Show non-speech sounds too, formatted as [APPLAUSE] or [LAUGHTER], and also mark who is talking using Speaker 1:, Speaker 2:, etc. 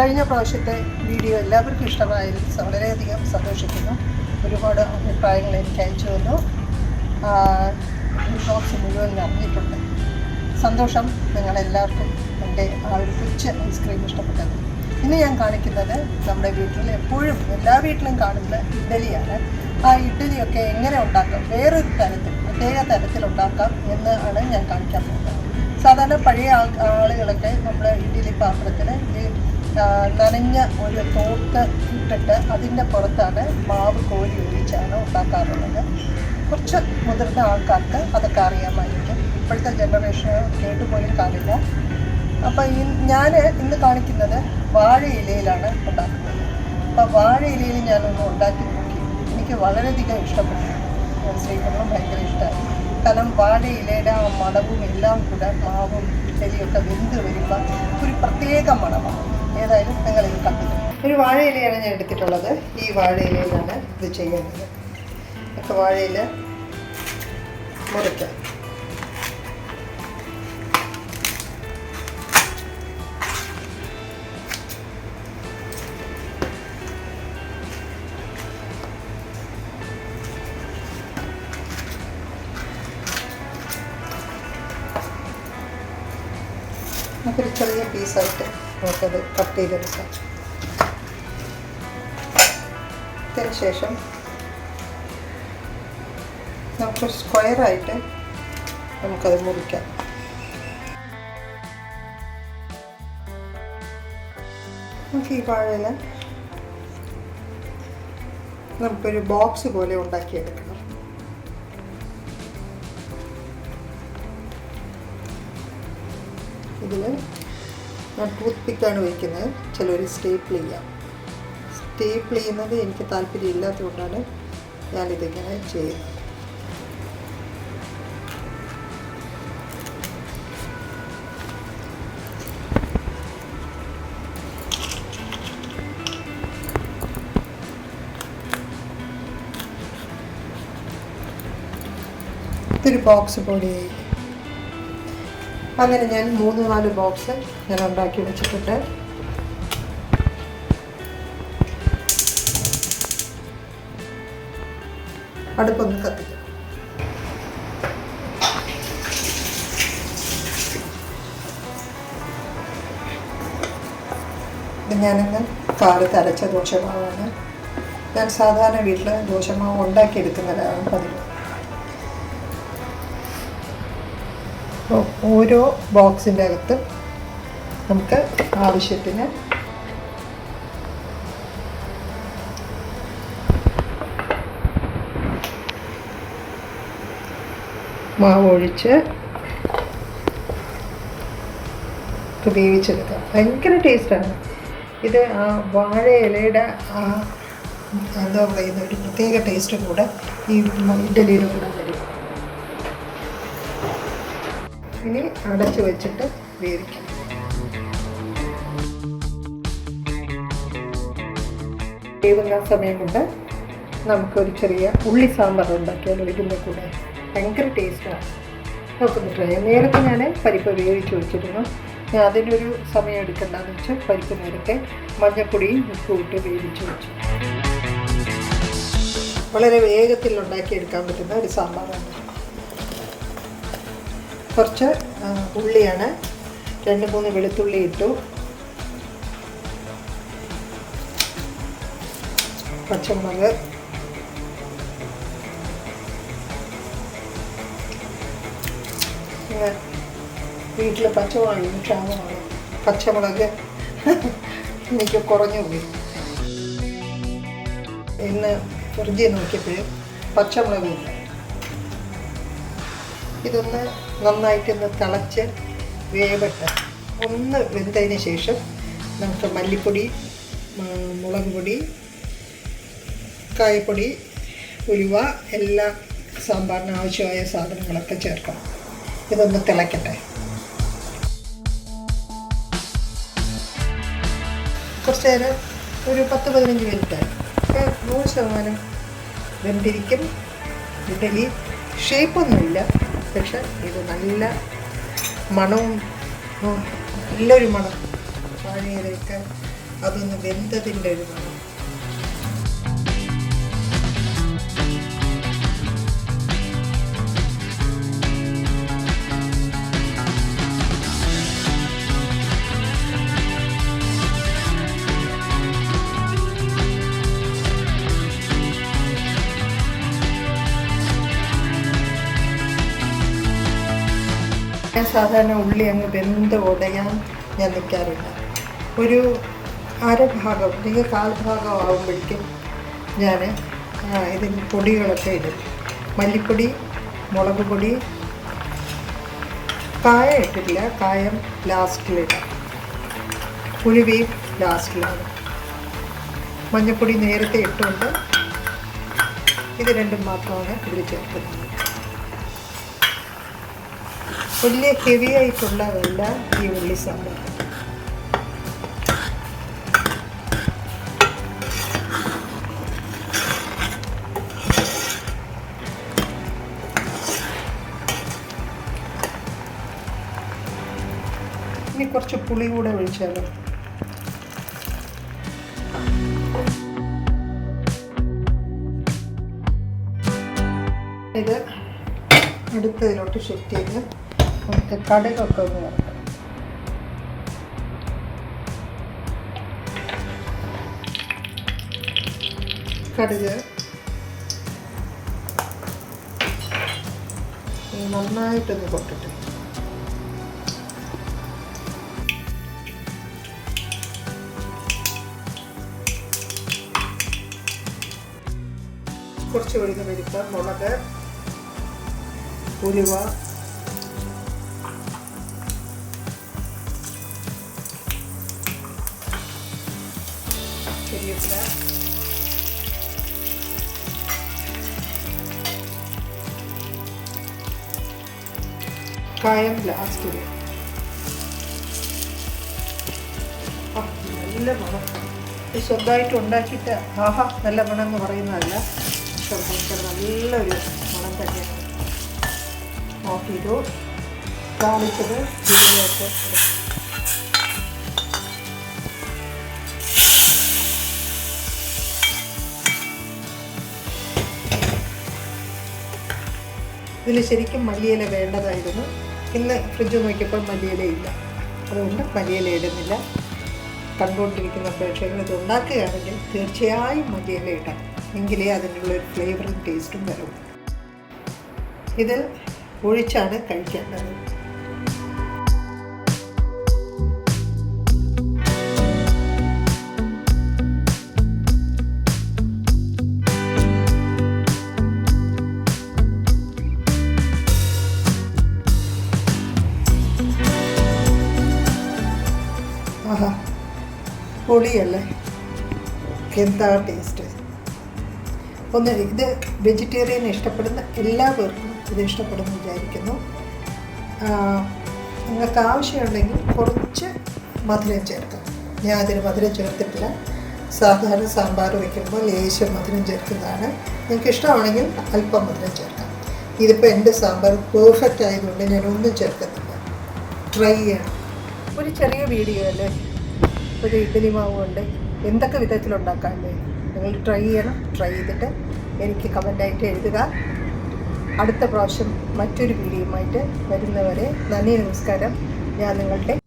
Speaker 1: കഴിഞ്ഞ പ്രാവശ്യത്തെ വീഡിയോ എല്ലാവർക്കും ഇഷ്ടമായതിൽ വളരെയധികം സന്തോഷിക്കുന്നു. ഒരുപാട് അഭിപ്രായങ്ങൾ എനിക്ക് അയച്ചു തന്നു. ബോക്സ് മുഴുവൻ നിറഞ്ഞിട്ടുണ്ട് സന്തോഷം നിങ്ങളെല്ലാവർക്കും എന്റെ ആ ഒരു കൊച്ചു ഐസ്ക്രീം ഇഷ്ടപ്പെട്ടത്. ഇന്ന് ഞാൻ കാണിക്കുന്നത് നമ്മുടെ വീട്ടിൽ എപ്പോഴും എല്ലാ വീട്ടിലും കാണുന്ന ഇഡ്ഡലിയാണ്. ആ ഇഡ്ഡലിയൊക്കെ എങ്ങനെ ഉണ്ടാക്കാം? വേറൊരു തരത്തിൽ പ്രത്യേക തരത്തിൽ ഉണ്ടാക്കാം എന്ന് ആണ് ഞാൻ കാണിക്കാൻ പോകുന്നത്. സാധാരണ പഴയ ആളുകളൊക്കെ നമ്മൾ ഇഡ്ഡലി പാത്രത്തിൽ നനഞ്ഞ ഒരു തോർത്ത് ഇട്ടിട്ട് അതിന്റെ പുറത്താണ് മാവ് കോരി ഒഴിച്ചാണ് ഉണ്ടാക്കാറുള്ളത്. കുറച്ച് മുതിർന്ന ആൾക്കാർക്ക് അതൊക്കെ അറിയാമായിരിക്കും. ഇപ്പോഴത്തെ ജനറേഷൻ കേട്ടുപോലും കാണില്ല. അപ്പം ഈ ഞാൻ ഇന്ന് കാണിക്കുന്നത് വാഴ ഇലയിലാണ് ഉണ്ടാക്കുന്നത്. അപ്പോൾ ഇലയിൽ ഞാനൊന്ന് ഉണ്ടാക്കി നോക്കി. എനിക്ക് വളരെയധികം ഇഷ്ടപ്പെട്ടു. ശ്രീകരണം ഭയങ്കര ഇഷ്ടമായി കാരണം വാഴ ഇലയുടെ ആ മണവും എല്ലാം കൂടെ മാവും ചെടിയൊക്കെ വെന്ത് വരുമ്പോൾ ഒരു പ്രത്യേക മണമാണ്. ഏതായാലും നിങ്ങൾ ഇത് കണ്ടത് ഒരു വാഴയിലയാണ് ഞാൻ എടുത്തിട്ടുള്ളത്. ഈ വാഴയിലയിലാണ് ഇത് ചെയ്യേണ്ടത്. ഒക്കെ വാഴയില മുറിക്കാം. നമുക്കൊരു ചെറിയ പീസായിട്ട് നമുക്കത് കട്ട് ചെയ്തെടുക്കാം. അതിന് ശേഷം നമുക്ക് സ്ക്വയറായിട്ട് നമുക്കത് മുറിക്കാം. നമുക്ക് ഈ വാഴയില നമുക്കൊരു ബോക്സ് പോലെ ഉണ്ടാക്കിയെടുക്കണം ഇതിൽ ഞാൻ ടൂത്ത് പിക്കാണ് വയ്ക്കുന്നത് ചിലർ സ്റ്റേപ്പിൾ ചെയ്യാം. സ്റ്റേപ്പിൾ ചെയ്യുന്നത് എനിക്ക് താല്പര്യം ഇല്ലാത്തതുകൊണ്ടാണ് ഞാനിതിങ്ങനെ ചെയ്യുന്നത്. ഇതൊരു ബോക്സ് പോലെയായി അങ്ങനെ ഞാൻ മൂന്ന് നാല് ബോക്സ് ഞാൻ ഉണ്ടാക്കി വെച്ചിട്ടുണ്ട്. അടുപ്പൊന്ന് കത്തിക്കും. ഞാനങ്ങ് കാലത്ത് അരച്ച ദോശമാവാണ്. ഞാൻ സാധാരണ വീട്ടിൽ ദോശമാവ് ഉണ്ടാക്കിയെടുക്കുന്നതാണ് പതിവ്. അപ്പോൾ ഓരോ ബോക്സിന്റെ അകത്ത് നമുക്ക് ആവശ്യത്തിന് മാവ് ഒഴിച്ച് വേവിച്ചെടുക്കാം. ഭയങ്കര ടേസ്റ്റാണ്. ഇത് ആ വാഴ ഇലയുടെ ആ എന്താ പറയുന്ന ഒരു പ്രത്യേക ടേസ്റ്റും കൂടെ ഈ ഇഡലിയുടെ കൂടെ വരും. ഇനി അടച്ചു വെച്ചിട്ട് വേവിക്കും. വേവുന്ന സമയം കൊണ്ട് നമുക്കൊരു ചെറിയ ഉള്ളി സാമ്പാർ ഉണ്ടാക്കിയാൽ ഇതിന്റെ കൂടെ ഭയങ്കര ടേസ്റ്റാണ് നോക്കുന്നു ട്രൈ നേരത്തെ ഞാൻ പരിപ്പ് വേവിച്ച് വെച്ചിരുന്നു. ഞാൻ അതിനൊരു സമയം എടുക്കണ്ടെന്ന് വെച്ചാൽ പരിപ്പ് നേരത്തെ മഞ്ഞപ്പൊടിയും ഉപ്പും ഇട്ട് വേവിച്ച് വെച്ചു. വളരെ വേഗത്തിൽ ഉണ്ടാക്കിയെടുക്കാൻ പറ്റുന്ന ഒരു സാമ്പാറാണ്. കുറച്ച് ഉള്ളിയാണ്. രണ്ട് മൂന്ന് വെളുത്തുള്ളി ഇട്ടു. പച്ചമുളക്. വീട്ടിൽ പച്ചമുളക് ക്ഷാമമാണ്. പച്ചമുളക് [LAUGHS] എനിക്ക് കുറഞ്ഞു പോയി. ഇന്ന് ഫ്രിഡ്ജിൽ നോക്കിയപ്പോൾ പച്ചമുളകില്ല ഇതൊന്ന് നന്നായിട്ടൊന്ന് തിളച്ച് വേവട്ടെ. ഒന്ന് വെന്തതിന് ശേഷം നമുക്ക് മല്ലിപ്പൊടി മുളക് പൊടി കായപ്പൊടി ഉലുവ എല്ലാ സാമ്പാറിന് ആവശ്യമായ സാധനങ്ങളൊക്കെ ചേർക്കണം. ഇതൊന്ന് തിളക്കട്ടെ. കുറച്ച് നേരം ഒരു പത്ത് പതിനഞ്ച് മിനിറ്റ്. നൂറ് ശതമാനം വെന്തിരിക്കും. ഇഡലി ഷേപ്പൊന്നുമില്ല പക്ഷെ ഇത് നല്ല മണവും നല്ലൊരു മണം. വാഴയിലൊക്കെ അതൊന്ന് വെന്തതിന്റെ ഒരു മണം. ഞാൻ സാധാരണ ഉള്ളി അങ്ങ് വെന്ത് ഉടയാൻ ഞാൻ നിൽക്കാറില്ല ഒരു അരഭാഗം അല്ലെങ്കിൽ കാൽഭാഗം ആകുമ്പോഴേക്കും ഞാൻ ഇതിന് പൊടികളൊക്കെ ഇടും. മല്ലിപ്പൊടി മുളക് പൊടി കായ ഇട്ടില്ല കായം ലാസ്റ്റിലിടാം. പുഴുവിയും ലാസ്റ്റിലാണ് മഞ്ഞൾപ്പൊടി നേരത്തെ ഇട്ടുകൊണ്ട് ഇത് രണ്ടും മാത്രമാണ് ഇതിൽ ചേർക്കുന്നത്. വലിയ ഹെവി ആയിട്ടുള്ളതല്ല ഈ ഉള്ളി സാമ്പാർ ഇനി കുറച്ച് പുളി കൂടെ ഒഴിച്ചാലോ? ഇത് അടുത്തതിലോട്ട് ഷിഫ്റ്റ് ചെയ്ത് നമുക്ക് കടുകൊക്കെ ഒന്ന് വറക്കാം കടുക്. നന്നായിട്ടൊന്ന് പൊട്ടിട്ട് കുറച്ച് വെളിഞ്ഞ് പരിപ്പ് മുളക് ഉലുവ കായം ലാസ്റ്റ് നല്ല മണം. സ്വന്തമായിട്ട് ഉണ്ടാക്കിയിട്ട് ആഹാ നല്ല മണം എന്ന് പറയുന്നതല്ല. നല്ലൊരു മണം തന്നെയാണ്. നോക്കിയിട്ടു കാണിച്ചത് ഇതിലേക്ക് ഇതിൽ ശരിക്കും മല്ലിയില വേണ്ടതായിരുന്നു. ഇന്ന് ഫ്രിഡ്ജ് നോക്കിയപ്പോൾ മല്ലിയില ഇല്ല. അതുകൊണ്ട് മല്ലിയില ഇടുന്നില്ല. കണ്ടുകൊണ്ടിരിക്കുന്ന പ്രേക്ഷകർ ഇത് ഉണ്ടാക്കുകയാണെങ്കിൽ തീർച്ചയായും മല്ലിയില ഇടാം. എങ്കിലേ അതിനുള്ള ഒരു ഫ്ലേവറും ടേസ്റ്റും വരും. ഇത് ഒഴിച്ചാണ് കഴിക്കേണ്ടത്. പൊളിയല്ലേ? എന്താ ടേസ്റ്റ് ഒന്ന് ഇത് വെജിറ്റേറിയൻ ഇഷ്ടപ്പെടുന്ന എല്ലാവർക്കും ഇത് ഇഷ്ടപ്പെടുന്നു വിചാരിക്കുന്നു. നിങ്ങൾക്ക് ആവശ്യമുണ്ടെങ്കിൽ കുറച്ച് മധുരം ചേർക്കാം. ഞാൻ അതിന് മധുരം ചേർത്തിട്ടില്ല. സാധാരണ സാമ്പാർ വയ്ക്കുമ്പോൾ ലേശം മധുരം ചേർക്കുന്നതാണ്. നിങ്ങൾക്ക് ഇഷ്ടമാണെങ്കിൽ അല്പം മധുരം ചേർക്കാം. ഇതിപ്പോൾ എന്റെ സാമ്പാർ പെർഫെക്റ്റ് ആയതുകൊണ്ട് ഞാൻ ഒന്നും ചേർക്കുന്നില്ല. ട്രൈ ചെയ്യണം. ഒരു ചെറിയ വീഡിയോ അല്ലേ? ഒരു ഇഡ്ഡലി മാവ് കൊണ്ട് എന്തൊക്കെ വിധത്തിലുണ്ടാക്കാമല്ലേ നിങ്ങൾ ട്രൈ ചെയ്യണം. ട്രൈ ചെയ്തിട്ട് എനിക്ക് കമന്റായിട്ട് എഴുതുക. അടുത്ത പ്രാവശ്യം മറ്റൊരു വീഡിയോയുമായിട്ട് വരുന്നവരെ നന്ദി നമസ്കാരം. ഞാൻ നിങ്ങളുടെ